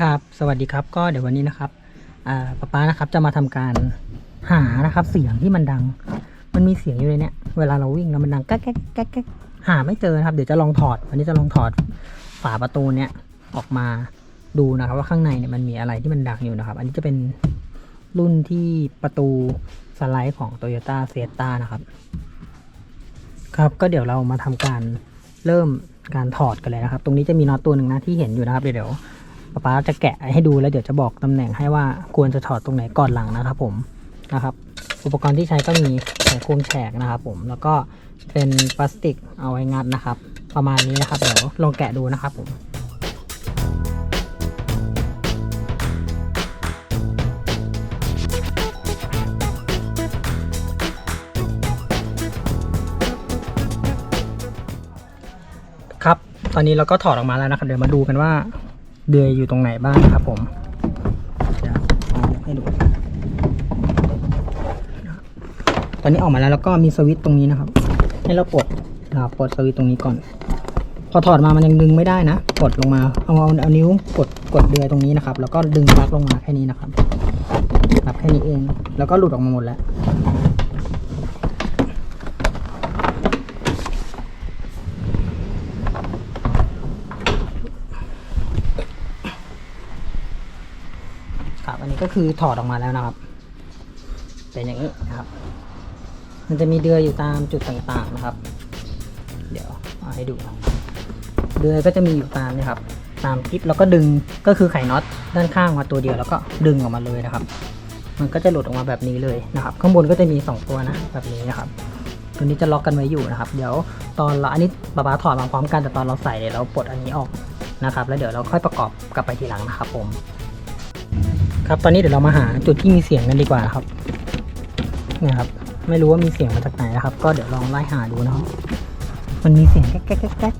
ครับ สวัสดีครับก็เดี๋ยววันนี้นะครับป๊าป๊านะครับจะมาทำการหานะครับเสียงที่มันดัง มันมีเสียงอยู่ในเนี้ยเวลาเราวิ่งแล้วมันดังแก๊กแก๊กแก๊กแก๊กหาไม่เจอนะครับเดี๋ยวจะลองถอด วันนี้จะลองถอดฝาประตูเนี้ยออกมาดูนะครับว่าข้างในเนี่ยมันมีอะไรที่มันดังอยู่นะครับ อันนี้จะเป็นรุ่นที่ประตูสไลด์ของ Toyota f i e s t a นะครับ ครับก็เดี๋ยวเรามาทำการเริ่มการถอดกันเลยนะครับ ตรงนี้จะมีน็อตตัวหนึ่งนะที่เห็นอยู่นะครับเดี๋ยว ป๊าป๊าจะแกะให้ดูแล้วเดี๋ยวจะบอกตำแหน่งให้ว่าควรจะถอดตรงไหนก่อนหลังนะครับผมนะครับอุปกรณ์ที่ใช้ก็มีไขควงแฉกนะครับผมแล้วก็เป็นพลาสติกเอาไว้งัดนะครับ ประมาณนี้นะครับเดี๋ยวลองแกะดูนะครับผมครับ ตอนนี้เราก็ถอดออกมาแล้วนะครับ เดี๋ยวมาดูกันว่า เดือยอยู่ตรงไหนบ้างครับผมให้ดูตอนนี้ออกมาแล้วแล้วก็มีสวิตตรงนี้นะครับ ให้เราปลดนะครับปลดสวิตตรงนี้ก่อน พอถอดมามันยังดึงไม่ได้นะกดลงมาเอาเอาเอานิ้วกดกดเดือยตรงนี้นะครับ แล้วก็ดึงปลั๊กลงมาแค่นี้นะครับครับแค่นี้เอง แล้วก็หลุดออกมาหมดแล้ว ครับ อันนี้ ก็คือถอดออกมาแล้วนะครับ เป็นอย่างนี้นะครับ มันจะมีเดือยอยู่ตามจุดต่างๆนะครับ เดี๋ยวเอาให้ดู เดือยก็จะมีอยู่ตามนี่ครับ ตามกิ๊บแล้วก็ดึงก็คือไขน็อตด้านข้างมาตัวเดียวแล้วก็ดึงออกมาเลยนะครับ มันก็จะหลุดออกมาแบบนี้เลยนะครับ ข้างบนก็จะมี 2 ตัวนะแบบนี้นะครับตัวนี้จะล็อกกันไว้อยู่นะครับ เดี๋ยวตอนเราอันนี้บาบาถอดมาพร้อมกันแต่ตอนเราใส่เนี่ยวเราปลดอันนี้ออกนะครับ แล้วเดี๋ยวเราค่อยประกอบกลับไปทีหลังนะครับผม ครับตอนนี้เดี๋ยวเรามาหาจุดที่มีเสียงกันดีกว่าครับเนี่ยครับ ไม่รู้ว่ามีเสียงมาจากไหนนะครับ ก็เดี๋ยวลองไล่หาดูนะครับมันมีเสียงแก๊กแก๊กแก๊กแก๊ก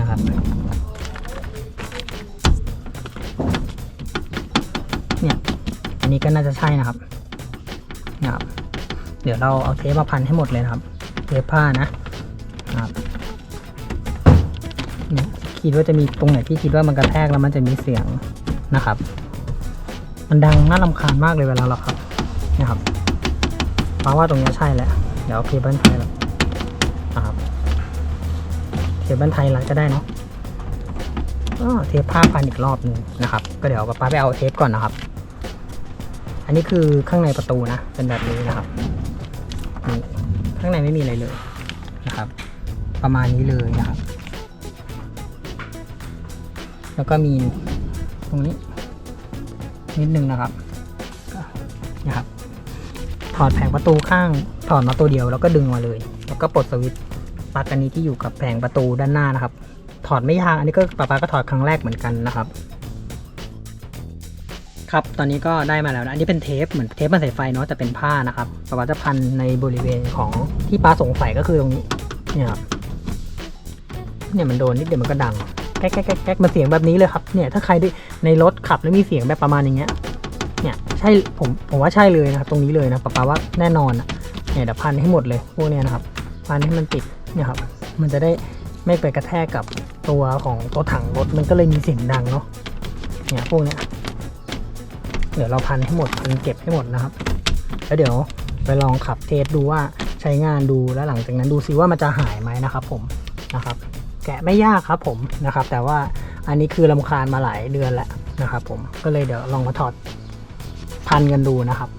นะครับเนี่ยอันนี้ก็น่าจะใช่นะครับนะครับ เดี๋ยวเราเอาเทปมาพันให้หมดเลยนะครับเทปผ้านะ คิดว่าจะมีตรงไหนที่คิดว่ามันกระแทกแล้วมันจะมีเสียงนะครับ มันดังน่ารำคาญมากเลยเวลาเราขับนะครับเพราะว่าตรงนี้ใช่แหละเดี๋ยวเคเบิลไทยแล้วนะครับเคเบิลไทยหลังจะได้เนาะก็เทปผ้าพันอีกรอบหนึงนะครับ ก็เดี๋ยวป้าไปเอาเทปก่อนนะครับ อันนี้คือข้างในประตูนะ เป็นแบบนี้นะครับนี่ข้างในไม่มีอะไรเลยนะครับ ประมาณนี้เลยนะครับ แล้วก็มีตรงนี้ นิดนึงนะครับนะครับถอดแผงประตูข้างถอดมาตัวเดียวแล้วก็ดึงมาเลย แล้วก็ปลดสวิตช์ปลั๊กอันนี้ที่อยู่กับแผงประตูด้านหน้านะครับ ถอดไม่ยากอันนี้ก็ป้าป๊าก็ถอดครั้งแรกเหมือนกันนะครับ ครับตอนนี้ก็ได้มาแล้วนะอันนี้เป็นเทปเหมือนเทปมันสายไฟเนาะแต่เป็นผ้านะครับป้าป๊าจะพันในบริเวณของที่ป้าสงสัยก็คือตรงนี้เนี่ยครับเนี่ยมันโดนนิดเดียวมันก็ดัง ก๊กแก๊กแก๊กแก๊กมันเสียงแบบนี้เลยครับเนี่ยถ้าใครได้ในรถขับแล้วมีเสียงแบบประมาณอย่างเงี้ยเนี่ยใช่ผมผมว่าใช่เลยนะครับตรงนี้เลยนะป๊าป๊าว่าแน่นอนเนี่ยเดี๋ยวพันให้หมดเลยพวกเนี้ยนะครับพันให้มันติดเนี่ยครับมันจะได้ไม่ไปกระแทกกับตัวของตัวถังรถมันก็เลยมีเสียงดังเนาะเนี่ยพวกเนี้ยเดี๋ยวเราพันให้หมดพันเก็บให้หมดนะครับ แล้วเดี๋ยวไปลองขับเทสดูว่าใช้งานดูแล้วหลังจากนั้นดูซิว่ามันจะหายไหมนะครับผมนะครับ แกะไม่ยากครับผมนะครับ แต่ว่าอันนี้คือลำคาญมาหลายเดือนแล้วนะครับผมก็เลยเดี๋ยวลองมาถอดพันกันดูนะครับ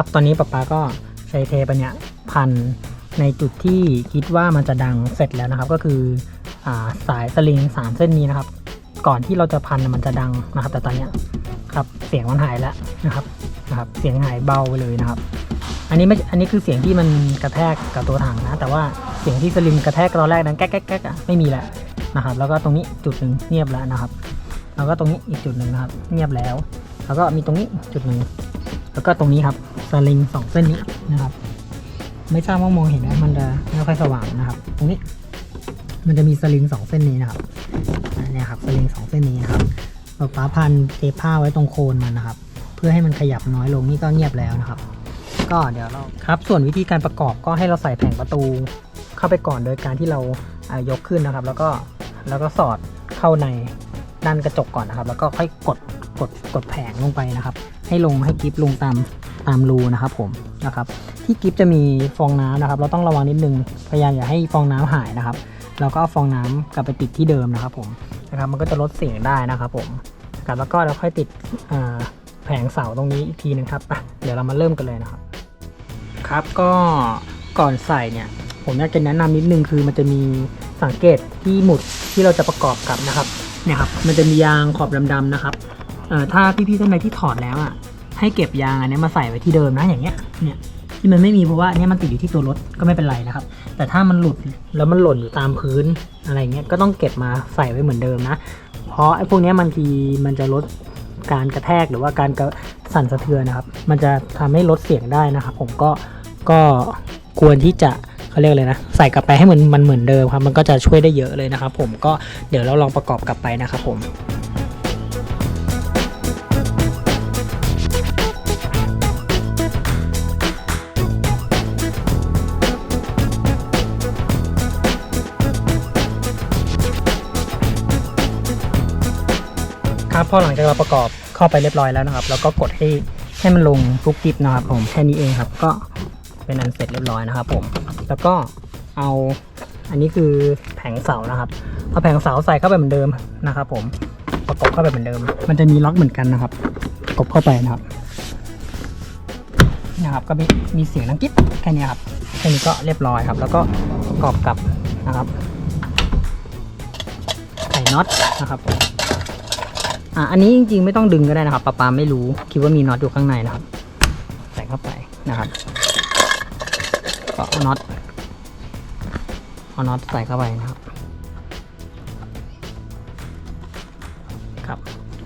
ครับ ตอนนี้ป๊าป๊าก็ใช้เทปเนี้ยพันในจุดที่คิดว่ามันจะดังเสร็จแล้วนะครับ ก็คืออาสายสลิงสามเส้นนี้นะครับ ก่อนที่เราจะพันมันจะดังนะครับ แต่ตอนเนี้ยครับเสียงมันหายแล้วนะครับนะครับ เสียงหายเบาไปเลยนะครับ อันนี้ไม่อันนี้คือเสียงที่มันกระแทกกับตัวถังนะ แต่ว่าเสียงที่สลิงกระแทกตอนแรกนั้นแก๊กแก๊กแก๊กไม่มีแล้วนะครับ แล้วก็ตรงนี้จุดหนึ่งเงียบแล้วนะครับ แล้วก็ตรงนี้อีกจุดหนึ่งนะครับ เงียบแล้ว แล้วก็มีตรงนี้จุดหนึ่งแล้วก็ตรงนี้ครับ สลิงสองเส้นนี้นะครับ ไม่ทราบว่ามองเห็นไหมมันจะไม่ค่อยสว่างนะครับ ตรงนี้ มันจะมีสลิงสองเส้นนี้นะครับเนี่ยครับสลิงสองเส้นนี้นะครับเราป้าพันเทปผ้าไว้ตรงโคนมันนะครับ เพื่อให้มันขยับน้อยลงนี่ก็เงียบแล้วนะครับ ก็เดี๋ยวเราครับ ส่วนวิธีการประกอบก็ให้เราใส่แผงประตูเข้าไปก่อนโดยการที่เราอ่ายกขึ้นนะครับ แล้วก็แล้วก็สอดเข้าในด้านกระจกก่อนนะครับ แล้วก็ค่อยกดกดกดแผงลงไปนะครับ ให้ลงให้กิฟลงตาม ตามรูนะครับผมนะครับที่กิฟจะมีฟองน้ำนะครับ เราต้องระวังนิดนึงพยายามอย่าให้ฟองน้ำหายนะครับแล้วก็เอาฟองน้ำกลับไปติดที่เดิมนะครับผมนะครับมันก็จะลดเสียงได้นะครับผมนะครับแล้วก็เราค่อยติดแผงเสาตรงนี้อีกทีนึงครับเดี๋ยวเรามาเริ่มกันเลยนะครับ ครับก็ก่อนใส่เนี่ยผมอยากจะแนะนำนิดนึงคือมันจะมีสังเกตที่หมุดที่เราจะประกอบกับนะครับเนี่ยครับมันจะมียางขอบดำๆนะครับถ้าพี่ๆท่านใดที่ถอดแล้วอะ ให้เก็บยางอันนี้มาใส่ไว้ที่เดิมนะอย่างเงี้ยเนี่ยที่มันไม่มีเพราะว่าเนี่ยมันติดอยู่ที่ตัวรถก็ไม่เป็นไรนะครับ แต่ถ้ามันหลุดแล้วมันหล่นอยู่ตามพื้นอะไรเงี้ยก็ต้องเก็บมาใส่ไว้เหมือนเดิมนะ เพราะไอ้พวกนี้ยบางทีมันจะลดการกระแทกหรือว่าการสั่นสะเทือนนะครับ มันจะทำให้ลดเสียงได้นะครับ ผมก็ก็ควรที่จะเขาเรียกเลยนะใส่กลับไปให้เหมือนมันเหมือนเดิมครับ มันก็จะช่วยได้เยอะเลยนะครับ ผมก็เดี๋ยวเราลองประกอบกลับไปนะครับผม ครับพอหลังจากเราประกอบเข้าไปเรียบร้อยแล้วนะครับแล้วก็กดให้ให้มันลงทุกกิบนะครับ ผมแค่นี้เองครับ ก็เป็นอันเสร็จเรียบร้อยนะครับ ผม แล้วก็เอาอันนี้คือแผงเสานะครับเอาแผงเสาใส่เข้าไปเหมือนเดิมนะครับ ผมประกบเข้าไปเหมือนเดิม มันจะมีล็อกเหมือนกันนะครับประกบเข้าไปนะครับนะครับ ก็มีมีเสียงดังกิ๊บแค่นี้ครับแค่นี้ก็เรียบร้อยครับ แล้วก็ประกอบกับนะครับไข่น็อตนะครับผม อะอันนี้จริงๆไม่ต้องดึงก็ได้นะครับปาปาไม่รู้คิดว่ามีน็อตอยู่ข้างในนะครับ ใส่เข้าไปนะครับก็เอาน็อตเอาน็อตใส่เข้าไปนะครับครับ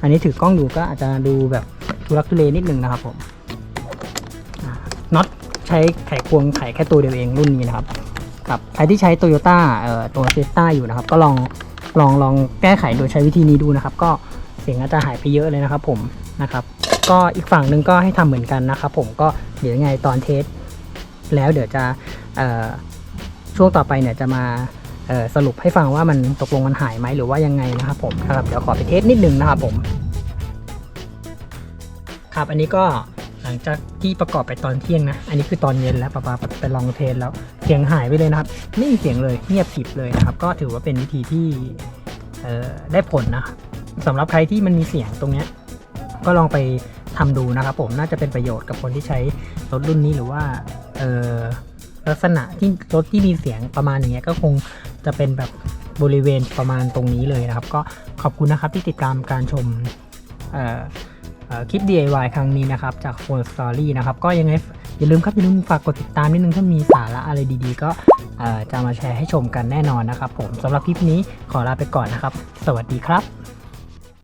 อันนี้ถือกล้องอยู่ก็อาจจะดูแบบทุลักทุเลนิดนึงนะครับผมน็อตใช้ไขควงไขแค่ตัวเดียวเองรุ่นนี้นะครับครับใครที่ใช้โตโยต้าเอ่อตัวเซต้าอยู่นะครับ ก็ลองลองลองแก้ไขโดยใช้วิธีนี้ดูนะครับ ก็ เสียงอาจจะหายไปเยอะเลยนะครับผมนะครับก็อีกฝั่งหนึ่งก็ให้ทำเหมือนกันนะครับผมก็เดี๋ยวยังไงตอนเทส แล้วเดี๋ยวจะช่วงต่อไปเนี่ยจะมาสรุปให้ฟังว่ามันตกลงมันหายไหมหรือว่ายังไงนะครับผมนะครับเดี๋ยวขอไปเทสนิดนึงนะครับผมครับอันนี้ก็หลังจากที่ประกอบไปตอนเที่ยงนะ อันนี้คือตอนเย็นแล้วปะปาไปลองเทสแล้วเสียงหายไปเลยนะครับไม่มีเสียงเลยเงียบกริบเลยนะครับ ก็ถือว่าเป็นวิธีที่ได้ผลนะครับ สำหรับใครที่มันมีเสียงตรงเนี้ยก็ลองไปทำดูนะครับผมน่าจะเป็นประโยชน์กับคนที่ใช้รถรุ่นนี้หรือว่าเออลักษณะที่รถที่มีเสียงประมาณอย่างเงี้ยก็คงจะเป็นแบบบริเวณประมาณตรงนี้เลยนะครับ ก็ขอบคุณนะครับที่ติดตามการชมคลิป DIY ครั้งนี้นะครับจาก f o r Story นะครับก็ยังไงอย่าลืมครับอย่าลืมฝากกดติดตามนิดนึงถ้ามีสาระอะไรดีๆ ก็จะมาแชร์ให้ชมกันแน่นอนนะครับ ผมสำหรับคลิปนี้ขอลาไปก่อนนะครับ สวัสดีครับ